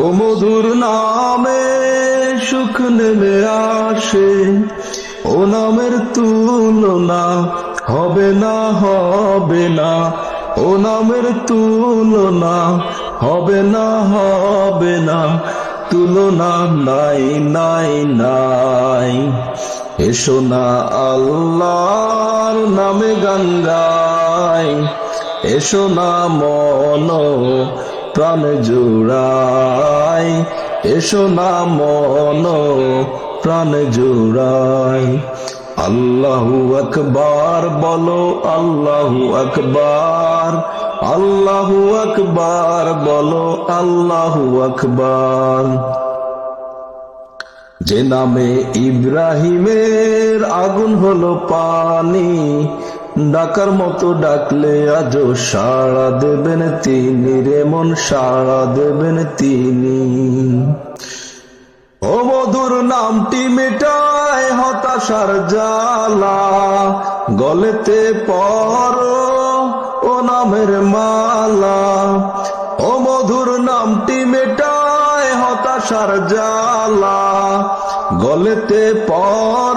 ও মধুর নামে সুখ নেমে আসে, ও নামের তুলনা হবে না হবে না, ও নামের তুলনা হবে না হবে না, তুলনা নাই নাই নাই। এসো না আল্লাহর নামে গঙ্গায়, এসো না মন প্রাণ জোড়াই। এসো না মন, প্রাণ জোড়াই। আল্লাহু আকবার, বলো আল্লাহু আকবার। আল্লাহু আকবার, বলো আল্লাহু আকবার। যে নামে ইব্রাহিমের আগুন হলো পানি ডাকার মতো ডাকলে আজও সাড়া দেবেন তিনি রে মন সাড়া দেবেন তিনি। ও মধুর নামটি মেটায় হতাশার জ্বালা, গলেতে পর ও নামের মালা। ও মধুর নামটি মেটায় হতাশার জ্বালা, গলেতে পর